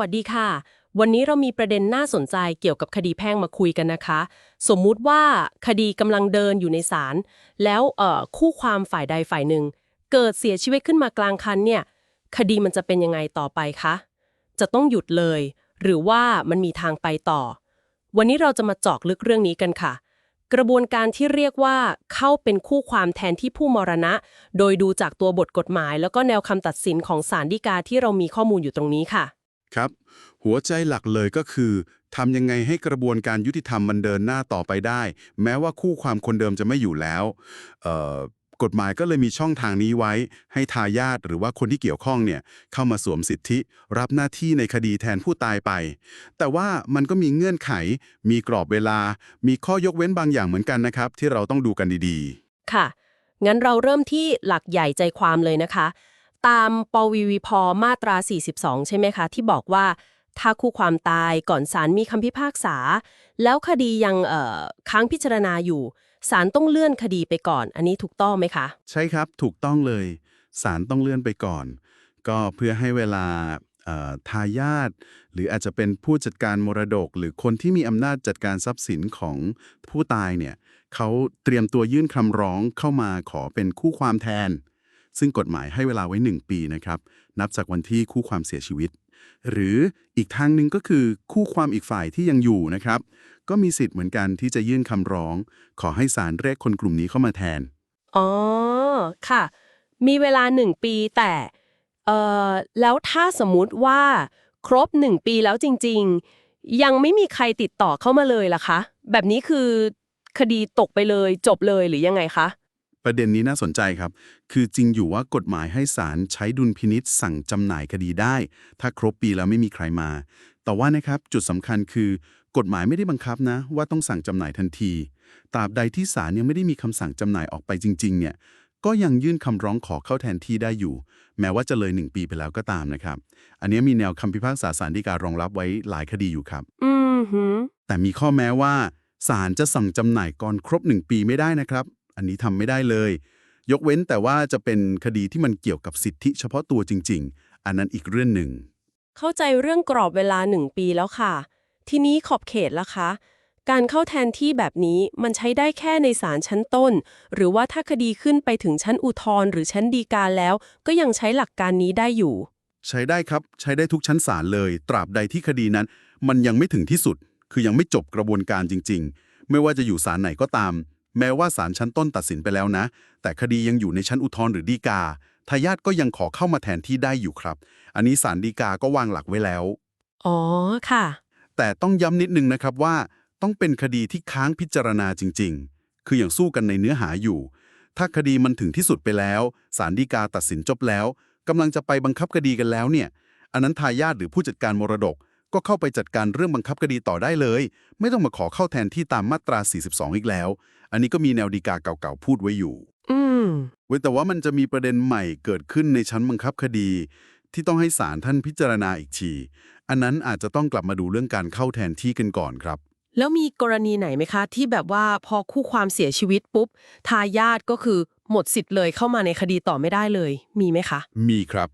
วัสดีค่ะ วันนี้เรามีประเด็นน่าสนใจเกี่ยวกับคดีแพ่งมาคุยกันนะคะ สมมุติว่าคดีกำลังเดินอยู่ในศาลแล้วเอ่อคู่ความฝ่ายใดฝ่ายหนึ่ง เกิดเสียชีวิตขึ้นมากลางคันเนี่ย คดีมันจะเป็นยังไงต่อไปคะจะต้องหยุดเลย หรือว่ามันมีทางไปต่อ วันนี้เราจะมาเจาะลึกเรื่องนี้กันค่ะ กระบวนการที่เรียกว่าเข้าเป็นคู่ความแทนที่ผู้มรณะ โดยดูจากตัวบทกฎหมาย แล้วก็แนวคำตัดสินของศาลฎีกาที่เรามีข้อมูลอยู่ตรงนี้ค่ะ ครับ หัวใจหลักเลยก็คือทำยังไงให้กระบวนการยุติธรรมมันเดินหน้าต่อไปได้ แม้ว่าคู่ความคนเดิมจะไม่อยู่แล้วกฎหมายก็เลยมีช่องทางนี้ไว้ ให้ทายาทหรือว่าคนที่เกี่ยวข้องเนี่ยเข้ามาสวมสิทธิ รับหน้าที่ในคดีแทนผู้ตายไป แต่ว่ามันก็มีเงื่อนไข มีกรอบเวลา มีข้อยกเว้นบางอย่างเหมือนกันนะครับ ที่เราต้องดูกันดีๆ ค่ะ งั้นเราเริ่มที่หลักใหญ่ใจความเลยนะคะ ตามปวีวีพมาตรา 42 ใช่ไหมคะ ที่บอกว่าถ้าคู่ความตายก่อนศาลมีคำพิพากษา แล้วคดียังเอ่อค้างพิจารณาอยู่ศาลต้องเลื่อนคดีไปก่อน อันนี้ถูกต้องไหมคะ ใช่ครับถูกต้องเลยศาลต้องเลื่อนไปก่อน ก็เพื่อให้เวลาเอ่อทายาทหรืออาจจะเป็นผู้จัดการมรดก หรือคนที่มีอำนาจจัดการทรัพย์สินของผู้ตายเนี่ยเขาเตรียมตัวยื่นคำร้องเข้ามาขอเป็นคู่ความแทน ซึ่งกฎหมายให้เวลาไว้ 1 ปีนะครับ นับจากวันที่คู่ความเสียชีวิต หรืออีกทางหนึ่งก็คือคู่ความอีกฝ่ายที่ยังอยู่นะครับ ก็มีสิทธิ์เหมือนกันที่จะยื่นคำร้อง ขอให้ศาลเรียกคนกลุ่มนี้เข้ามาแทน อ๋อ ค่ะ มีเวลาหนึ่งปีแต่ เอ่อ แล้วถ้าสมมุติว่าครบหนึ่งปีแล้วจริง ๆ ยังไม่มีใครติดต่อเข้ามาเลยล่ะคะ แบบนี้คือคดีตกไปเลยจบเลยหรือยังไงคะ ประเด็นนี้น่าสนใจครับ คือจริงอยู่ว่ากฎหมายให้ศาลใช้ดุลพินิษสั่งจำหน่ายคดีได้ ถ้าครบปีแล้วไม่มีใครมา แต่ว่านะครับจุดสำคัญคือกฎหมายไม่ได้บังคับนะ ว่าต้องสั่งจำหน่ายทันที ตราบใดที่ศาลยังไม่ได้มีคำสั่งจำหน่ายออกไปจริง ๆ เนี่ยก็ยังยื่นคำร้องขอเข้าแทนที่ได้อยู่ แม้ว่าจะเลยหนึ่งปีไปแล้วก็ตามนะครับ อันนี้มีแนวคำพิพากษาศาลฎีการรองรับไว้หลายคดีอยู่ครับอืมหือแต่มีข้อแม้ว่าศาลจะสั่งจำหน่ายก่อนครบ 1 ปีไม่ได้นะครับ อันนี้ทำไม่ได้เลย ยกเว้นแต่ว่าจะเป็นคดีที่มันเกี่ยวกับสิทธิเฉพาะตัวจริง ๆ อันนั้นอีกเรื่องหนึ่ง เข้าใจเรื่องกรอบเวลาหนึ่งปีแล้วค่ะ ทีนี้ขอบเขตล่ะคะ การเข้าแทนที่แบบนี้มันใช้ได้แค่ในศาลชั้นต้น หรือว่าถ้าคดีขึ้นไปถึงชั้นอุทธรณ์หรือชั้นฎีกาแล้ว ก็ยังใช้หลักการนี้ได้อยู่ ใช้ได้ครับใช้ได้ทุกชั้นศาลเลย ตราบใดที่คดีนั้น มันยังไม่ถึงที่สุด คือยังไม่จบกระบวนการจริง ๆ ไม่ว่าจะอยู่ศาลไหนก็ตาม แม้ว่าศาลชั้นต้นตัดสินไปแล้วนะ แต่คดียังอยู่ในชั้นอุทธรณ์หรือฎีกาทายาทก็ยังขอเข้ามาแทนที่ได้อยู่ครับ อันนี้ศาลฎีกาก็วางหลักไว้แล้ว อ๋อค่ะ แต่ต้องย้ำนิดนึงนะครับว่า ต้องเป็นคดีที่ค้างพิจารณาจริง ๆ คืออย่างสู้กันในเนื้อหาอยู่ ถ้าคดีมันถึงที่สุดไปแล้วศาลฎีกาตัดสินจบแล้วกำลังจะไปบังคับคดีกันแล้วเนี่ย อันนั้นทายาทหรือผู้จัดการมรดก ก็เข้าไปจัดการเรื่องบังคับคดีต่อได้เลย ไม่ต้องมาขอเข้าแทนที่ตามมาตรา 42 อีกแล้ว อันนี้ก็มีแนวฎีกาเก่าๆพูดไว้อยู่ อืมเว้นแต่ว่ามันจะมีประเด็นใหม่เกิดขึ้นในชั้นบังคับคดี ที่ต้องให้ศาลท่านพิจารณาอีกที อันนั้นอาจจะต้องกลับมาดูเรื่องการเข้าแทนที่กันก่อนครับ แล้วมีกรณีไหนไหมคะ ที่แบบว่าพอคู่ความเสียชีวิตปุ๊บทายาทก็คือหมดสิทธิ์เลยเข้ามาในคดีต่อไม่ได้เลย มีไหมคะ มีครับ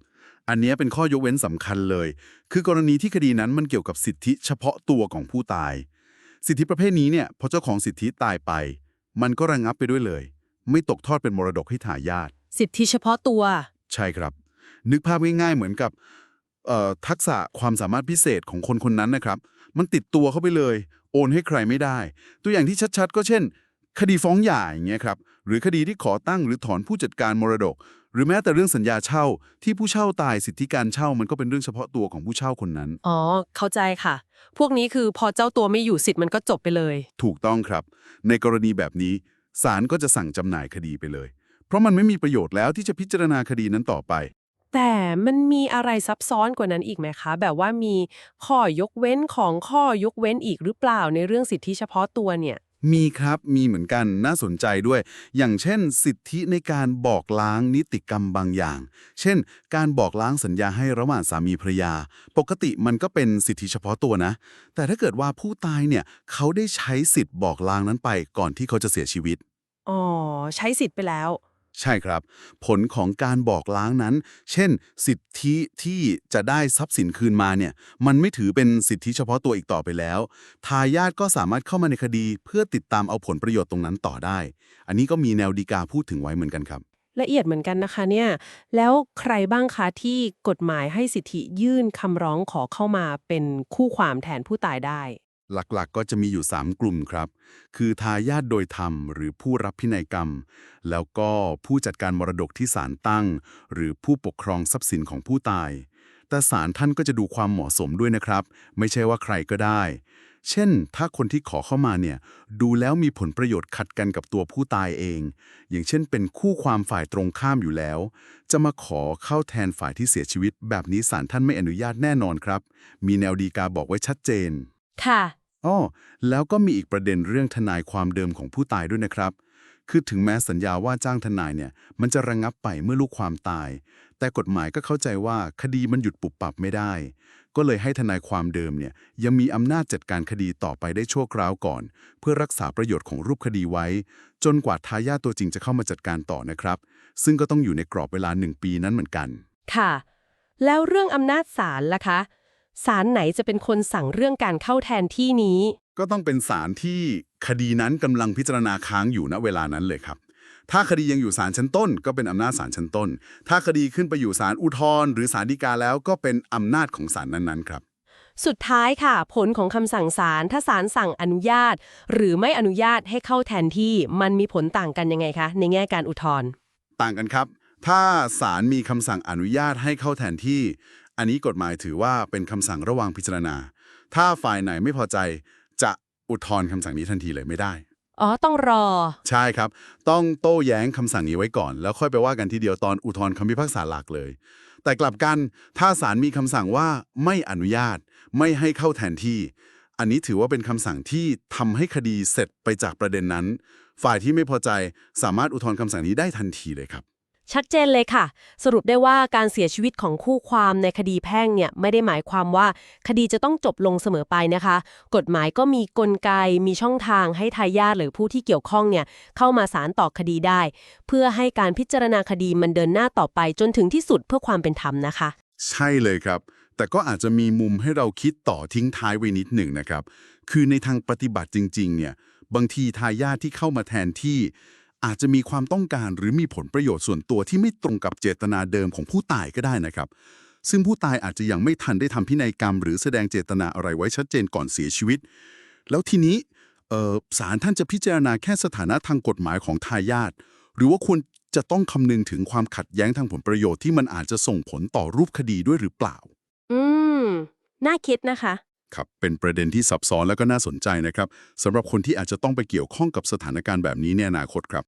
อันเนี้ยเป็นข้อยกเว้นสำคัญเลย คือกรณีที่คดีนั้นมันเกี่ยวกับสิทธิเฉพาะตัวของผู้ตาย สิทธิประเภทนี้เนี่ยพอเจ้าของสิทธิตายไป มันก็ระงับไปด้วยเลย ไม่ตกทอดเป็นมรดกให้ทายาทสิทธิเฉพาะตัว ใช่ครับ นึกภาพง่ายๆเหมือนกับเอ่อทักษะความสามารถพิเศษของคนคนนั้นนะครับ มันติดตัวเข้าไปเลย โอนให้ใครไม่ได้ ตัวอย่างที่ชัดๆ ก็เช่น คดีฟ้องหย่าอย่างเงี้ยครับหรือคดีที่ขอตั้งหรือถอนผู้จัดการมรดก หรือแม้แต่เรื่องสัญญาเช่า ที่ผู้เช่าตายสิทธิการเช่ามันก็เป็นเรื่องเฉพาะตัวของผู้เช่าคนนั้น อ๋อ เข้าใจค่ะ พวกนี้คือพอเจ้าตัวไม่อยู่สิทธิ์มันก็จบไปเลย ถูกต้องครับ ในกรณีแบบนี้ศาลก็จะสั่งจำหน่ายคดีไปเลย เพราะมันไม่มีประโยชน์แล้วที่จะพิจารณาคดีนั้นต่อไป แต่มันมีอะไรซับซ้อนกว่านั้นอีกไหมคะ แบบว่ามีข้อยกเว้นของข้อยกเว้นอีกหรือเปล่าในเรื่องสิทธิเฉพาะตัวเนี่ย มีครับมีเหมือนกันน่าสนใจด้วย อย่างเช่น สิทธิในการบอกล้างนิติกรรมบางอย่าง เช่น การบอกล้างสัญญาให้ระหว่างสามีภรรยา ปกติมันก็เป็นสิทธิเฉพาะตัวนะ แต่ถ้าเกิดว่าผู้ตายเนี่ยเขาได้ใช้สิทธิ์บอกล้างนั้นไปก่อนที่เขาจะเสียชีวิต อ๋อ ใช้สิทธิ์ไปแล้ว ใช่ครับ ผลของการบอกล้างนั้น เช่น สิทธิที่จะได้ทรัพย์สินคืนมาเนี่ยมันไม่ถือเป็นสิทธิเฉพาะตัวอีกต่อไปแล้ว ทายาทก็สามารถเข้ามาในคดีเพื่อติดตามเอาผลประโยชน์ตรงนั้นต่อได้ อันนี้ก็มีแนวดีกาพูดถึงไว้เหมือนกันครับละเอียดเหมือนกันนะคะเนี่ย แล้วใครบ้างคะที่กฎหมายให้สิทธิยื่นคำร้องขอเข้ามาเป็นคู่ความแทนผู้ตายได้ หลักๆก็จะมีอยู่ 3 กลุ่มครับ คือทายาทโดยธรรม หรือผู้รับพินัยกรรม แล้วก็ผู้จัดการมรดกที่ศาลตั้ง หรือผู้ปกครองทรัพย์สินของผู้ตาย แต่ศาลท่านก็จะดูความเหมาะสมด้วยนะครับ ไม่ใช่ว่าใครก็ได้ เช่น ถ้าคนที่ขอเข้ามาเนี่ย ดูแล้วมีผลประโยชน์ขัดกันกับตัวผู้ตายเอง อย่างเช่น เป็นคู่ความฝ่ายตรงข้ามอยู่แล้ว จะมาขอเข้าแทนฝ่ายที่เสียชีวิต แบบนี้ศาลท่านไม่อนุญาตแน่นอนครับ มีแนวดีกาบอกไว้ชัดเจน ค่ะ อ้อแล้วก็มีอีกประเด็นเรื่องทนายความเดิมของผู้ตายด้วยนะครับ คือถึงแม้สัญญาว่าจ้างทนายเนี่ยมันจะระงงับไปเมื่อลูกความตาย แต่กฎหมายก็เข้าใจว่าคดีมันหยุดปุบปับไม่ได้ ก็เลยให้ทนายความเดิมเนี่ยยังมีอำนาจจัดการคดีต่อไปได้ชั่วคราวก่อน เพื่อรักษาประโยชน์ของรูปคดีไว้ จนกว่าทายาทตัวจริงจะเข้ามาจัดการต่อนะครับ ซึ่งก็ต้องอยู่ในกรอบเวลาหนึ่งปีนั้นเหมือนกัน ค่ะ แล้วเรื่องอำนาจศาลล่ะคะ ศาลไหนจะเป็นคนสั่งเรื่องการเข้าแทนที่นี้ ก็ต้องเป็นศาลที่คดีนั้นกำลังพิจารณาค้างอยู่ณเวลานั้นเลยครับ ถ้าคดียังอยู่ศาลชั้นต้น ก็เป็นอำนาจศาลชั้นต้น ถ้าคดีขึ้นไปอยู่ศาลอุทธรณ์หรือศาลฎีกาแล้วก็เป็นอำนาจของศาลนั้นๆครับ สุดท้ายค่ะ ผลของคำสั่งศาลถ้าศาลสั่งอนุญาต หรือไม่อนุญาตให้เข้าแทนที่มันมีผลต่างกันยังไงคะ ในแง่การอุทธรณ์ต่างกันครับ ถ้าศาลมีคำสั่งอนุญาตให้เข้าแทนที่ อันนี้กฎหมายถือว่าเป็นคำสั่งระหว่างพิจารณา ถ้าฝ่ายไหนไม่พอใจจะอุทธรณ์คำสั่งนี้ทันทีเลยไม่ได้ อ๋อ ต้องรอ ใช่ครับ ต้องโต้แย้งคำสั่งนี้ไว้ก่อน แล้วค่อยไปว่ากันทีเดียวตอนอุทธรณ์คำพิพากษาหลักเลย แต่กลับกันถ้าศาลมีคำสั่งว่าไม่อนุญาต ไม่ให้เข้าแทนที่ อันนี้ถือว่าเป็นคำสั่งที่ทำให้คดีเสร็จไปจากประเด็นนั้น ฝ่ายที่ไม่พอใจสามารถอุทธรณ์คำสั่งนี้ได้ทันทีเลยครับ ชัดเจนเลยค่ะ สรุปได้ว่าการเสียชีวิตของคู่ความในคดีแพ่งเนี่ยไม่ได้หมายความว่าคดีจะต้องจบลงเสมอไปนะคะ กฎหมายก็มีกลไกมีช่องทางให้ทายาทหรือผู้ที่เกี่ยวข้องเนี่ยเข้ามาสารต่อคดีได้ เพื่อให้การพิจารณาคดีมันเดินหน้าต่อไปจนถึงที่สุดเพื่อความเป็นธรรมนะคะ ใช่เลยครับ แต่ก็อาจจะมีมุมให้เราคิดต่อทิ้งท้ายไว้นิดหนึ่งนะครับ คือในทางปฏิบัติจริง ๆ เนี่ยบางทีทายาทที่เข้ามาแทนที่ อาจจะมีความต้องการหรือมีผลประโยชน์ส่วนตัวที่ไม่ตรงกับเจตนาเดิมของผู้ตายก็ได้นะครับ ซึ่งผู้ตายอาจจะยังไม่ทันได้ทำพินัยกรรม หรือแสดงเจตนาอะไรไว้ชัดเจนก่อนเสียชีวิต แล้วทีนี้ศาลท่านจะพิจารณาแค่สถานะทางกฎหมายของทายาทหรือว่าควรจะต้องคำนึงถึงความขัดแย้งทางผลประโยชน์ที่มันอาจจะส่งผลต่อรูปคดีด้วยหรือเปล่า อืม น่าคิดนะคะ ครับเป็นประเด็นที่ซับซ้อนและก็น่าสนใจนะครับสำหรับคนที่อาจจะต้องไปเกี่ยวข้องกับสถานการณ์แบบนี้ในอนาคตครับ